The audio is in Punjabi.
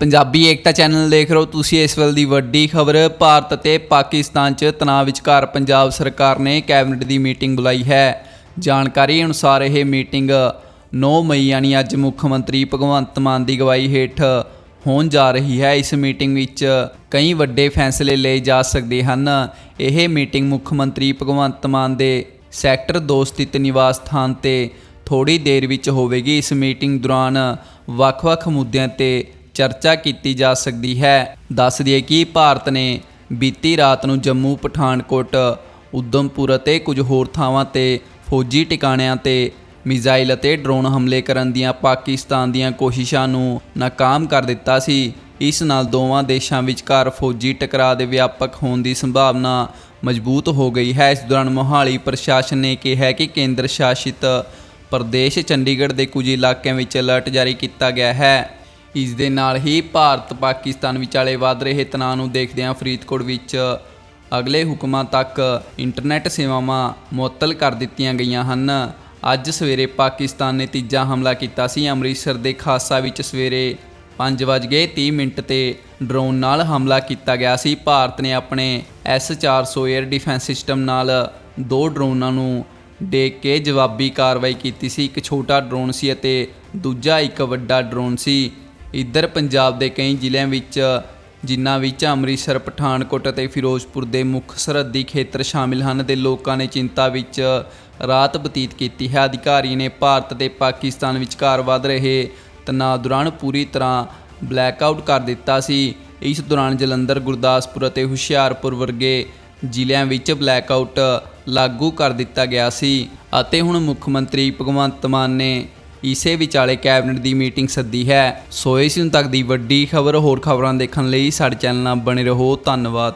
ਪੰਜਾਬੀ ਏਕਤਾ ਚੈਨਲ ਦੇਖ ਰਹੇ ਹੋ ਤੁਸੀਂ ਇਸ ਵੇਲੇ ਦੀ ਵੱਡੀ ਖਬਰ। ਭਾਰਤ ਅਤੇ ਪਾਕਿਸਤਾਨ 'ਚ ਤਣਾਅ ਵਿਚਕਾਰ ਪੰਜਾਬ ਸਰਕਾਰ ਨੇ ਕੈਬਨਿਟ ਦੀ ਮੀਟਿੰਗ ਬੁਲਾਈ ਹੈ। ਜਾਣਕਾਰੀ ਅਨੁਸਾਰ ਇਹ ਮੀਟਿੰਗ 9 ਮਈ ਯਾਨੀ ਅੱਜ ਮੁੱਖ ਮੰਤਰੀ ਭਗਵੰਤ ਮਾਨ ਦੀ ਅਗਵਾਈ ਹੇਠ ਹੋਣ ਜਾ ਰਹੀ ਹੈ। ਇਸ ਮੀਟਿੰਗ ਵਿੱਚ ਕਈ ਵੱਡੇ ਫੈਸਲੇ ਲਏ ਜਾ ਸਕਦੇ ਹਨ। ਇਹ ਮੀਟਿੰਗ ਮੁੱਖ ਮੰਤਰੀ ਭਗਵੰਤ ਮਾਨ ਦੇ ਸੈਕਟਰ 2 ਸਥਿਤ ਨਿਵਾਸ ਸਥਾਨ ਤੇ ਥੋੜੀ ਦੇਰ ਵਿੱਚ ਹੋਵੇਗੀ। ਇਸ ਮੀਟਿੰਗ ਦੌਰਾਨ ਵੱਖ-ਵੱਖ ਮੁੱਦਿਆਂ ਤੇ ਚਰਚਾ ਕੀਤੀ ਜਾ ਸਕਦੀ ਹੈ। ਦੱਸ ਦਈਏ ਕਿ ਭਾਰਤ ਨੇ ਬੀਤੀ ਰਾਤ ਨੂੰ ਜੰਮੂ ਪਠਾਨਕੋਟ, ਉਦਮਪੁਰ ਅਤੇ ਕੁਝ ਹੋਰ ਥਾਵਾਂ ਤੇ ਫੌਜੀ ਟਿਕਾਣਿਆਂ ਤੇ ਮਿਜ਼ਾਈਲ ਅਤੇ ਡਰੋਨ ਹਮਲੇ ਕਰਨ ਦੀਆਂ ਪਾਕਿਸਤਾਨ ਦੀਆਂ ਕੋਸ਼ਿਸ਼ਾਂ ਨੂੰ ਨਾਕਾਮ ਕਰ ਦਿੱਤਾ ਸੀ। ਇਸ ਨਾਲ ਦੋਵਾਂ ਦੇਸ਼ਾਂ ਵਿਚਕਾਰ ਫੌਜੀ ਟਕਰਾਅ ਦੇ ਵਿਆਪਕ ਹੋਣ ਦੀ ਸੰਭਾਵਨਾ ਮਜ਼ਬੂਤ ਹੋ ਗਈ ਹੈ। ਇਸ ਦੌਰਾਨ ਮੋਹਾਲੀ ਪ੍ਰਸ਼ਾਸਨ ਨੇ ਕਿਹਾ ਕਿ ਕੇਂਦਰ ਸ਼ਾਸਿਤ ਪ੍ਰਦੇਸ਼ ਚੰਡੀਗੜ੍ਹ ਦੇ ਕੁਝ ਇਲਾਕਿਆਂ ਵਿੱਚ ਅਲਰਟ ਜਾਰੀ ਕੀਤਾ ਗਿਆ ਹੈ। ਇਸ ਦੇ ਨਾਲ ਹੀ ਭਾਰਤ ਪਾਕਿਸਤਾਨ ਵਿਚਾਲੇ ਵੱਧ ਰਹੇ ਤਣਾਅ ਨੂੰ ਦੇਖਦਿਆਂ ਫਰੀਦਕੋਟ ਵਿੱਚ ਅਗਲੇ ਹੁਕਮਾਂ ਤੱਕ ਇੰਟਰਨੈਟ ਸੇਵਾਵਾਂ ਮੁਅੱਤਲ ਕਰ ਦਿੱਤੀਆਂ ਗਈਆਂ ਹਨ। ਅੱਜ ਸਵੇਰੇ ਪਾਕਿਸਤਾਨ ਨੇ ਤੀਜਾ ਹਮਲਾ ਕੀਤਾ ਸੀ। ਅੰਮ੍ਰਿਤਸਰ ਦੇ ਖਾਸਾ ਵਿੱਚ ਸਵੇਰੇ 5:30 ਮਿੰਟ ਤੇ ਡਰੋਨ ਨਾਲ ਹਮਲਾ ਕੀਤਾ ਗਿਆ ਸੀ। ਭਾਰਤ ਨੇ ਆਪਣੇ S400 에ਅਰ ਡਿਫੈਂਸ ਸਿਸਟਮ ਨਾਲ ਦੋ ਡਰੋਨਾਂ ਨੂੰ ਡੇਕ ਕੇ ਜਵਾਬੀ ਕਾਰਵਾਈ ਕੀਤੀ ਸੀ। ਇੱਕ ਛੋਟਾ ਡਰੋਨ ਸੀ ਅਤੇ ਦੂਜਾ ਇੱਕ ਵੱਡਾ ਡਰੋਨ ਸੀ। ਇੱਧਰ ਪੰਜਾਬ ਦੇ ਕਈ ਜ਼ਿਲ੍ਹਿਆਂ ਵਿੱਚ, ਜਿਨ੍ਹਾਂ ਵਿੱਚ ਅੰਮ੍ਰਿਤਸਰ, ਪਠਾਨਕੋਟ ਅਤੇ ਫਿਰੋਜ਼ਪੁਰ ਦੇ ਮੁੱਖ ਸਰਹੱਦੀ ਖੇਤਰ ਸ਼ਾਮਿਲ ਹਨ ਤੇ ਲੋਕਾਂ ਨੇ ਚਿੰਤਾ ਵਿੱਚ ਰਾਤ ਬਤੀਤ ਕੀਤੀ ਹੈ। ਅਧਿਕਾਰੀ ਨੇ ਭਾਰਤ ਤੇ ਪਾਕਿਸਤਾਨ ਵਿਚਕਾਰ ਵੱਧ ਰਹੇ ਤਣਾਅ ਦੌਰਾਨ ਪੂਰੀ ਤਰ੍ਹਾਂ ਬਲੈਕਆਊਟ ਕਰ ਦਿੱਤਾ ਸੀ। ਇਸ ਦੌਰਾਨ ਜਲੰਧਰ, ਗੁਰਦਾਸਪੁਰ ਅਤੇ ਹੁਸ਼ਿਆਰਪੁਰ ਵਰਗੇ ਜ਼ਿਲ੍ਹਿਆਂ ਵਿੱਚ ਬਲੈਕਆਊਟ ਲਾਗੂ ਕਰ ਦਿੱਤਾ ਗਿਆ ਸੀ ਅਤੇ ਹੁਣ ਮੁੱਖ ਮੰਤਰੀ ਭਗਵੰਤ ਮਾਨ ਨੇ ਇਸੇ ਵਿਚਾਲੇ ਕੈਬਨਿਟ ਦੀ ਮੀਟਿੰਗ ਸੱਦੀ ਹੈ। ਸੋ ਇਸ ਨੂੰ ਤੱਕ ਦੀ ਵੱਡੀ ਖਬਰ ਹੋਰ ਖਬਰਾਂ ਦੇਖਣ ਲਈ ਸਾਡੇ ਚੈਨਲ ਨਾਲ ਬਣੇ ਰਹੋ। ਧੰਨਵਾਦ।